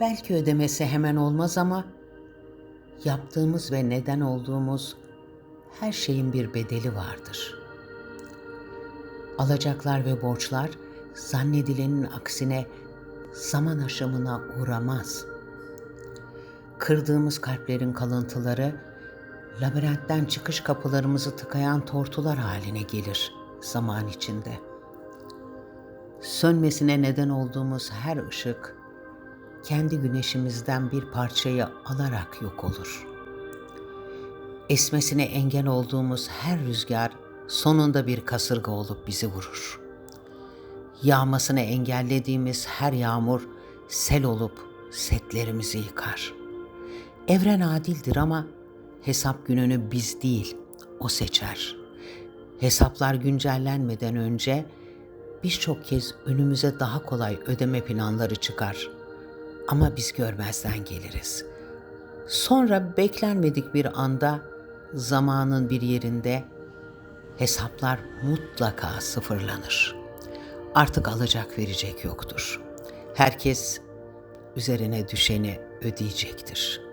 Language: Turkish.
Belki ödemesi hemen olmaz ama yaptığımız ve neden olduğumuz her şeyin bir bedeli vardır. Alacaklar ve borçlar zannedilenin aksine zaman aşımına uğramaz. Kırdığımız kalplerin kalıntıları labirentten çıkış kapılarımızı tıkayan tortular haline gelir zaman içinde. Sönmesine neden olduğumuz her ışık kendi güneşimizden bir parçayı alarak yok olur. Esmesine engel olduğumuz her rüzgar sonunda bir kasırga olup bizi vurur. Yağmasını engellediğimiz her yağmur sel olup setlerimizi yıkar. Evren adildir ama hesap gününü biz değil, o seçer. Hesaplar güncellenmeden önce birçok kez önümüze daha kolay ödeme planları çıkar. Ama biz görmezden geliriz. Sonra beklenmedik bir anda zamanın bir yerinde hesaplar mutlaka sıfırlanır. Artık alacak verecek yoktur. Herkes üzerine düşeni ödeyecektir.''